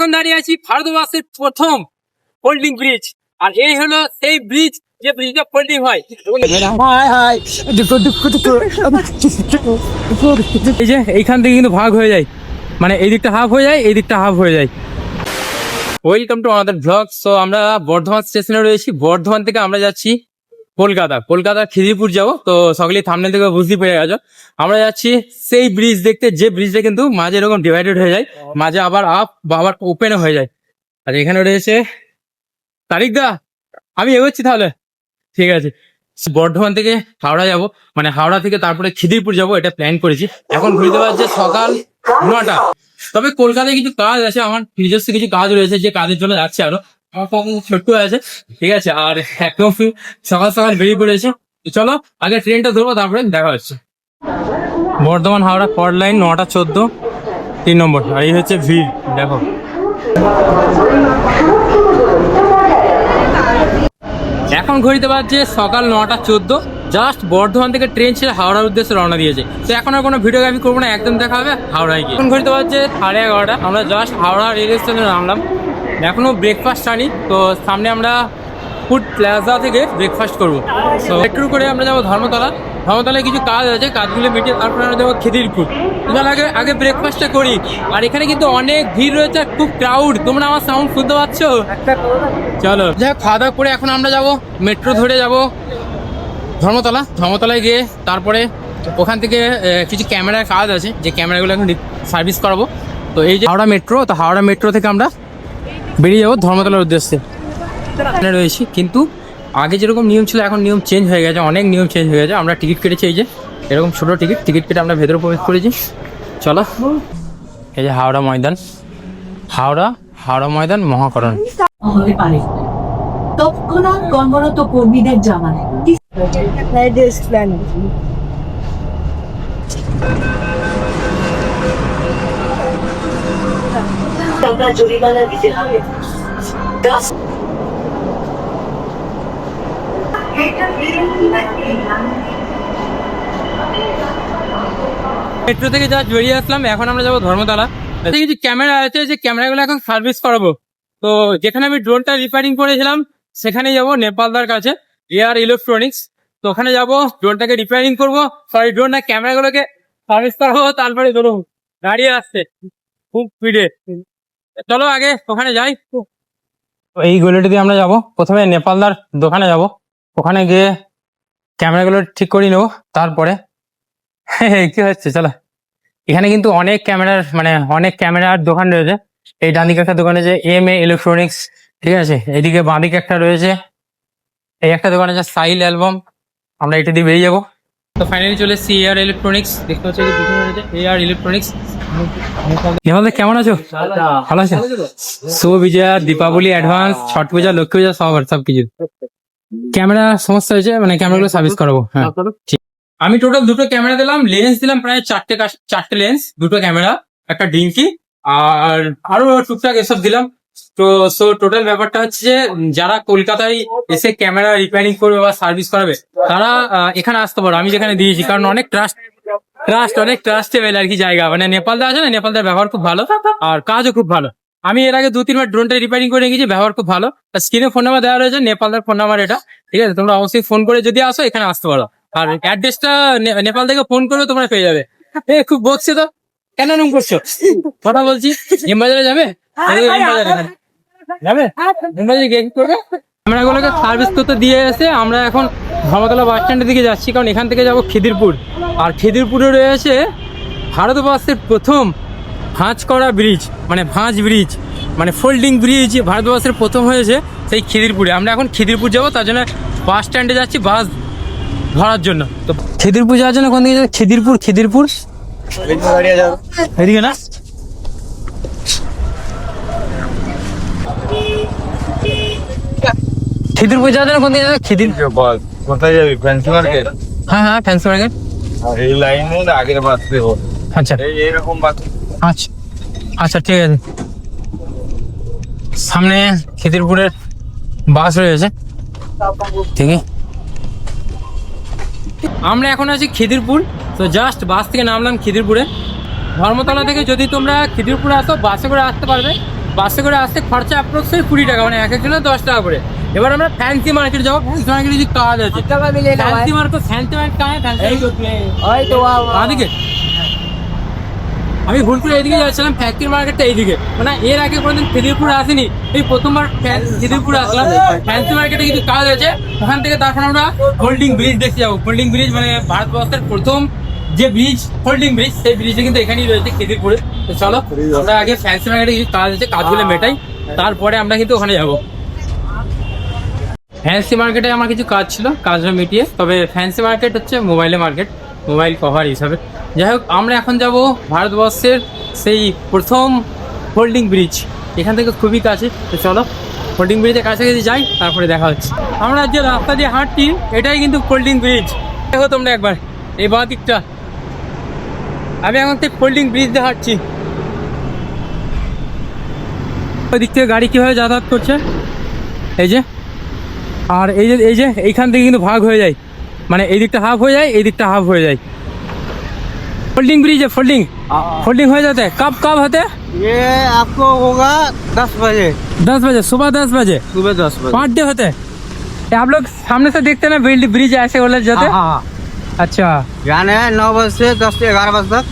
এখন দাঁড়িয়ে আছি, ভারতবর্ষের প্রথম ফোল্ডিং ব্রিজ আর এই হলো সেই ব্রিজ যে ব্রিজটা ফোল্ডিং হয়। এই যে এইখান থেকে কিন্তু ভাগ হয়ে যায়। মানে এই দিকটা হাফ হয়ে যায়, এই দিকটা হাফ হয়ে যায়। ওয়েলকাম টু আমাদের ব্লগ সো আমরা বর্ধমান স্টেশনে রয়েছি। বর্ধমান থেকে আমরা যাচ্ছি কলকাতা কলকাতা খিদিরপুর যাব, তো সকলেই থামনে থেকে বুঝতে পেরে গেছো। আমরা যাচ্ছি সেই ব্রিজ দেখতে, যে ব্রিজটা কিন্তু মাঝে এরকম ডিভাইডেড হয়ে যায়, মাঝে আবার আপ বা আবার ওপেন হয়ে যায়। আর এখানে রয়েছে, তারিক দা, আমি এগোচ্ছি তাহলে? ঠিক আছে। বর্ধমান থেকে হাওড়া যাব মানে হাওড়া থেকে তারপরে খিদিরপুর যাব, এটা প্ল্যান করেছি। এখন ঘুরতে পারছে, সকাল নটা। তবে কলকাতায় কিছু কাজ আছে, আমার নিজস্ব কিছু কাজ রয়েছে, যে কাজের জন্য যাচ্ছে আরও। ছোট্ট আছে ঠিক আছে? আর একদম সকাল সকাল বেরিয়ে পড়েছে। চলো, আগে ট্রেনটা ধরবো, তারপরে দেখা হচ্ছে। বর্ধমান হাওড়া কট লাইন নটা চোদ্দ, তিন নম্বর। এই হচ্ছে ভিড়, দেখো। এখন ঘড়িতে বাজছে সকাল নটা চোদ্দ। জাস্ট বর্ধমান থেকে ট্রেন ছেড়ে হাওড়ার উদ্দেশ্যে রওনা দিয়েছে। তো এখন আর কোনো ভিডিওগ্রাফি করব না, একদম দেখা হবে হাওড়ায় গিয়ে। এখন ঘড়িতে বাজছে সাড়ে এগারোটা। আমরা জাস্ট হাওড়া রেল স্টেশনে নামলাম। এখনও ব্রেকফাস্ট আনি তো সামনে আমরা ফুড প্লাজা থেকে ব্রেকফাস্ট করব। তো একটু করে আমরা যাব ধর্মতলা। ধর্মতলায় কিছু কাজ আছে, কাজগুলো মিটিয়ে তারপরে আমরা যাব খিদিরপুর। তার আগে আগে ব্রেকফাস্টটা করি। আর এখানে কিন্তু অনেক ভিড় রয়েছে খুব ক্রাউড তোমরা আমার সাউন্ড শুনতে পাচ্ছ? চলো। যাই খাওয়া দাওয়া করে এখন আমরা যাব মেট্রো ধরে যাব ধর্মতলা। ধর্মতলায় গিয়ে তারপরে ওখান থেকে কিছু ক্যামেরার কাজ আছে। যে ক্যামেরাগুলো এখন সার্ভিস করাবো। তো এই যে হাওড়া মেট্রো তো হাওড়া মেট্রো থেকে আমরা বেরিয়ে যাব ধর্মতলার উদ্দেশ্যে। রয়েছি কিন্তু আগে যেরকম নিয়ম ছিল এখন নিয়ম চেঞ্জ হয়ে গেছে অনেক নিয়ম চেঞ্জ হয়ে গেছে। আমরা টিকিট কেটেছি এই যে এরকম ছোটো টিকিট টিকিট কেটে আমরা ভেতরে প্রবেশ করেছি। চলো এই যে হাওড়া ময়দান। হাওড়া হাওড়া ময়দান মহাকরণ। হতে পারে তৎক্ষণাৎ কর্মরত কর্মীদের টাকা জরিমানা দিতে হবে। মেট্রো থেকে যা বেরিয়ে আসলাম, এখন আমরা যাব ধর্মতলা। কিছু ক্যামেরা আছে, যে ক্যামেরাগুলো এখন সার্ভিস করাবো। তো যেখানে আমি ড্রোনটা রিপেয়ারিং করেছিলাম সেখানে যাব নেপালদার কাছে এয়ার ইলেকট্রনিক্স। তো ওখানে যাব, ড্রোনটাকে রিপেয়ারিং করব। সরি ড্রোন না, ক্যামেরাগুলোকে সার্ভিস করাবো। তারপরে ধরুন, দাঁড়িয়ে আসছে, খুব স্পিডে চলো আগে ওখানে যাই। এই গলিটি দিয়ে আমরা যাব। প্রথমে নেপালদার দোকানে যাব। ওখানে গিয়ে ক্যামেরাগুলো ঠিক করে নেব, তারপরে। কি হচ্ছে? চলো। এখানে কিন্তু অনেক ক্যামেরার মানে অনেক ক্যামেরার দোকান রয়েছে। এই ডান দিকে একটা দোকান আছে এম এ ইলেকট্রনিক্স ঠিক আছে? এদিকে বাঁ দিকে একটা রয়েছে। এই একটা দোকান আছে সাইল অ্যালবাম আমরা এটা দিয়ে বেরিয়ে যাব। তো ফাইনালি চলে এসেছি এআর ইলেকট্রনিক্স দেখতে হচ্ছে পিছনে রয়েছে এআর ইলেকট্রনিক্স নেপালে কেমন আছো? ভালো আছে শুভ বিজয়া দীপাবলি অ্যাডভান্স ছট পূজা লক্ষ্মী পূজা সব সব কিছু। ক্যামেরা সমস্যা হয়েছে মানে ক্যামেরাগুলো সার্ভিস করাবো হ্যাঁ। আমি টোটাল দুটো ক্যামেরা দিলাম লেন্স দিলাম প্রায় চারটে চারটে লেন্স দুটো ক্যামেরা একটা ডিঙ্কি আর আরও টুকটাক এসব দিলাম। তো সো টোটাল ব্যাপারটা হচ্ছে যে যারা কলকাতায় এসে ক্যামেরা রিপেয়ারিং করবে বা সার্ভিস করাবে তারা এখানে আসতে পারো। আমি যেখানে দিয়েছি কারণ অনেক ট্রাস্ট ট্রাস্ট অনেক ট্রাস্টেবল আর কি জায়গা। মানে নেপালদা আছে না নেপালদার ব্যবহার খুব ভালো আর কাজও খুব ভালো। আমি এর আগে দু তিনবার ড্রোনটা রিপেয়ারিং করে গেছি ব্যবহার খুব ভালো। স্ক্রিনে ফোন নাম্বার দেওয়া রয়েছে নেপালদার ফোন নাম্বার এটা। ঠিক আছে তোমরা অবশ্যই ফোন করে যদি আসো এখানে আসতে পারো। আর অ্যাড্রেসটা নেপাল থেকে ফোন করে তোমরা পেয়ে যাবে। এ খুব বকছে তো। কেন এরকম করছ? কথা বলছি। এমবাজারে যাবে। যাবে? এমবাজারে গিয়ে কি করবে? আমরা এগুলোকে সার্ভিস করতে দিয়ে এসে আমরা এখন ধর্মতলা বাস স্ট্যান্ডের দিকে যাচ্ছি কারণ এখান থেকে যাব খিদিরপুর। আর খিদিরপুরে রয়েছে ভারতবর্ষের প্রথম ভাঁজ করা ব্রিজ মানে ভাঁজ ব্রিজ মানে ফোল্ডিং ব্রিজ ভারতবর্ষের প্রথম হয়েছে সেই খিদিরপুরে। আমরা এখন খিদিরপুর যাব তার জন্য বাস স্ট্যান্ডে যাচ্ছি বাস ধরার জন্য। তো খিদিরপুর যাওয়ার জন্য কোন দিকে যাবে? খিদিরপুর খিদিরপুর? এদিকে না? খিদিরপুর যাওয়ার জন্য কোন দিকে যাবে? খিদির কোথায় যাবি? Fancy market? হ্যাঁ হ্যাঁ ফ্যান্সি মার্কেট। এই লাইনের আগের বাস দেবো আচ্ছা। এই এইরকম বাস। আচ্ছা। আচ্ছা ঠিক আছে। সামনে খিদিরপুরের বাস রয়েছে। ঠিক আমরা এখন আছি খিদিরপুর তো জাস্ট বাস থেকে নামলাম খিদিরপুরে ধর্মতলা থেকে যদি তোমরা খিদিরপুরে আসো বাসে করে আসতে পারবে। বাসে করে আসতে খরচা অ্যাপ্রক্সিমেট কুড়ি টাকা মানে এক একজনের দশ টাকা করে। এবার আমরা ফ্যান্সি মার্কেট যাব ফ্যান্সি মার্কেটে কিছু কাজ আছে। ফ্যান্সি মার্কেট ফ্যান্সি মার্কেট কাজ ফ্যান্সি আমি ভুল করে এইদিকে যাচ্ছিলাম ফ্যাক্টরি মার্কেটটা এইদিকে। মানে এর আগে কোনোদিন খিদিরপুর আসিনি এই প্রথমবার খিদিরপুর আসলাম। ফ্যান্সি মার্কেটে কিছু কাজ আছে ওখান থেকে তারপর আমরা হোল্ডিং ব্রিজ দেখতে যাব। হোল্ডিং ব্রিজ মানে ভারতবর্ষের প্রথম যে ব্রিজ হোল্ডিং ব্রিজ সেই ব্রিজে কিন্তু এখানেই রয়েছে খিদিরপুরে তো চলো আমরা আগে ফ্যান্সি মার্কেটে কিছু কাজ আছে কাজগুলো মেটাই তারপরে আমরা কিন্তু ওখানে যাব। ফ্যান্সি মার্কেটে আমার কিছু কাজ ছিল কাজটা মিটিয়ে। তবে ফ্যান্সি মার্কেট হচ্ছে মোবাইলে মার্কেট মোবাইল কভার হিসাবে। যাই হোক আমরা এখন যাব ভারতবর্ষের সেই প্রথম হোল্ডিং ব্রিজ এখান থেকে খুবই কাছে। তো চলো হোল্ডিং ব্রিজের কাছাকাছি যাই তারপরে দেখা হচ্ছে। আমরা যে রাস্তা দিয়ে হাঁটছি এটাই কিন্তু হোল্ডিং ব্রিজ দেখো তোমরা একবার এই বাঁ দিকটা আমি এখন থেকে হোল্ডিং ব্রিজ দিয়ে হাঁটছি। ওই দিক থেকে গাড়ি কীভাবে যাতায়াত করছে এই যে আর এই যে এই যে এইখান থেকে কিন্তু ভাগ হয়ে যায় মানে এই দিকটা হাফ হয়ে যায় এই দিকটা হাফ হয়ে যায় फोल्डिंग ब्रिज है फोल्डिंग फोल्डिंग हो जाता है कब कब होते हैं ये आपको होगा दस बजे दस बजे सुबह दस बजे सुबह दस बजे पाँच डे होते हैं ये आप लोग सामने से देखते हैं ना बिल्ड ब्रिज ऐसे वाले जाते हैं हाँ हाँ अच्छा जाने है नौ बजे से दस से ग्यारह बजे तक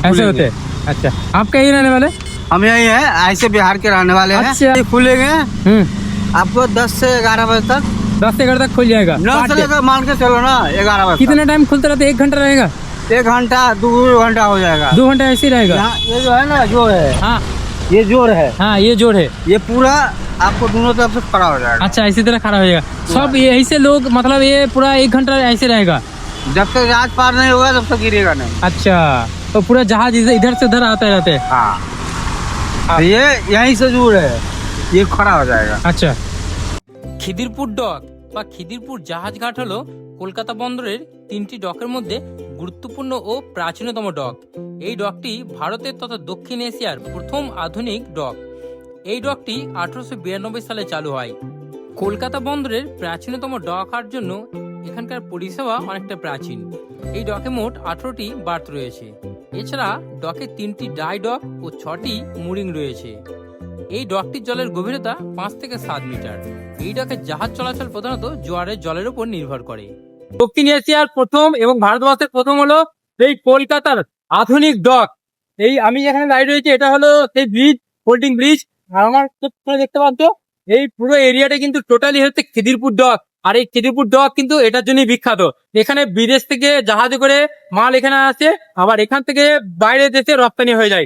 ऐसे खुलेंगे। होते हैं अच्छा आप कहीं रहने वाले हम यही है ऐसे बिहार के रहने वाले हैं। अच्छा। खुलेंगे हम्म। आपको दस से ग्यारह बजे तक। दस से घर तक खुल जाएगा। नौ से लेकर मान के चलो ना ग्यारह बजे कितने टाइम खुलता रहता है? एक घंटा रहेगा? एक घंटा दो घंटा हो जाएगा। दो घंटा ऐसे रहेगा? ये जो है ना ज़ोर है हाँ। ये ज़ोर है। हाँ ये जोड़ है। ये पूरा आपको दोनों तरफ़ से खड़ा हो जाएगा। अच्छा इसी तरह खड़ा हो जाएगा। सब ऐसे लोग मतलब ये पूरा एक घंटा ऐसे रहेगा? जब तक जहाज़ पार नहीं होगा तब तक गिरेगा नहीं। अच्छा तो पूरा जहाज़ इधर से उधर आते रहते हैं। हाँ। ये यहीं से जोर है ये खड़ा हो जाएगा আচ্ছা খিদিরপুর ডক বা খিদিরপুর জাহাজঘাট হলো কলকাতা বন্দরের তিনটি ডকের মধ্যে গুরুত্বপূর্ণ ও প্রাচীনতম ডক এই ডকটি ভারতের তথা দক্ষিণ এশিয়ার প্রথম আধুনিক ডক এই ডকটি আঠারোশো বিরানব্বই সালে চালু হয় কলকাতা বন্দরের প্রাচীনতম ডক হওয়ার জন্য এখানকার পরিষেবা অনেকটা প্রাচীন এই ডকে মোট আঠারোটি বার্থ রয়েছে এছাড়া ডকে তিনটি ডাই ডক ও ছটি মুরিং রয়েছে। এই ডকটির জলের গভীরতা পাঁচ থেকে সাত মিটার। এই ডকে জাহাজ চলাচল প্রধানত জোয়ারের জলের উপর নির্ভর করে। দক্ষিণ এশিয়ার প্রথম এবং ভারতবর্ষের প্রথম হলো সেই কলকাতার আধুনিক ডক এই আমি যেখানে দাঁড়িয়ে রয়েছি, এটা হলো সেই ব্রিজ হোল্ডিং ব্রিজ। আমার দেখতে পাচ্ছ, এই পুরো এরিয়াটা কিন্তু টোটালি হচ্ছে খিদিরপুর ডক আর এই খিদিরপুর ডক কিন্তু এটার জন্যই বিখ্যাত। এখানে বিদেশ থেকে জাহাজে করে মাল এখানে আসে, আবার এখান থেকে বাইরে দেশে রপ্তানি হয়ে যায়।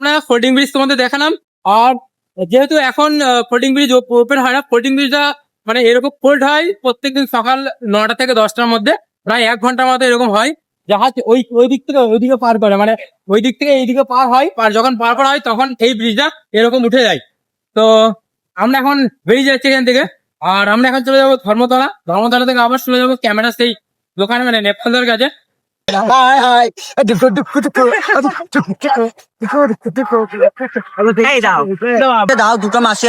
আমরা ফোল্ডিং ব্রিজ তোমাদের দেখালাম। আর যেহেতু এখন ফোল্ডিং ব্রিজ ওপেন হয় না ফোল্ডিং ব্রিজটা মানে এরকম ফোল্ড হয় প্রত্যেকদিন সকাল নটা থেকে দশটার মধ্যে, প্রায় এক ঘণ্টার মতো এরকম হয়। জাহাজ ওই ওই দিক থেকে ওইদিকে পার করে মানে ওই দিক থেকে এইদিকে পার হয় আর যখন পার করা হয়, তখন এই ব্রিজটা এরকম উঠে যায়। তো আমরা এখন বেরিয়ে যাচ্ছি এখান থেকে। আর আমরা এখন চলে যাব ধর্মতলা। ধর্মতলা থেকে আবার চলে যাব ক্যামেরা সেই দোকানে মানে নেপালদের কাছে। দাও।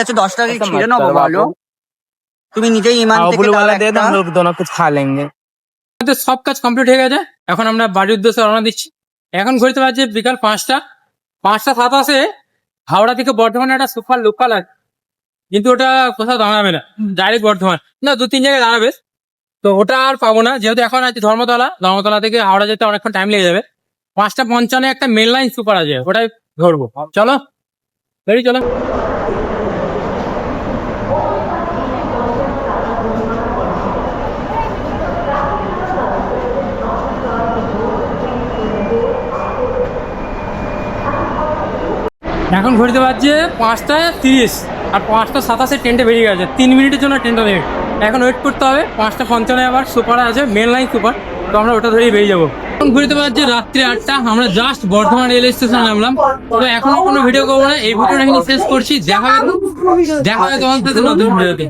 আছে দশ টাকা বলো। তুমি নিজেই ইমান সব কাজ কমপ্লিট হয়ে গেছে। এখন আমরা বাড়ির উদ্দেশ্যে রওনা দিচ্ছি। এখন ঘুরতে পারছি বিকাল পাঁচটা। পাঁচটা সাত আছে হাওড়া থেকে বর্ধমানে একটা সুফার লোকাল আছে। কিন্তু ওটা কোথাও দাঁড়াবে না। ডাইরেক্ট বর্ধমান। না, দু, তিন জায়গায় দাঁড়াবে। তো ওটা আর পাবো না। যেহেতু এখন আছে ধর্মতলা ধর্মতলা থেকে হাওড়া যেতে অনেকক্ষণ টাইম লেগে যাবে। পাঁচটা পঞ্চান্ন একটা মেন লাইন সুপার আছে, ওটাই ধরবো। চলো বেরিয়ে চলো। এখন ঘুরতে পারছে পাঁচটা তিরিশ। আর পাঁচটা সাতাশে ট্রেনটা বেরিয়ে গেছে। তিন মিনিটের জন্য ট্রেনটা লেট। এখন ওয়েট করতে হবে। পাঁচটা পঞ্চান্ন আবার সুপার আছে মেন লাইন সুপার তো আমরা ওটা ধরেই বেরিয়ে যাব। এখন ঘুরতে পারছি রাত্রি আটটা। আমরা জাস্ট বর্ধমান রেল স্টেশনে নামলাম। তো এখনও কোনো ভিডিও করব না। এই ভিডিওটা শেষ করছি। দেখা দেখা হবে তোমার সাথে নতুন ভিডিওতে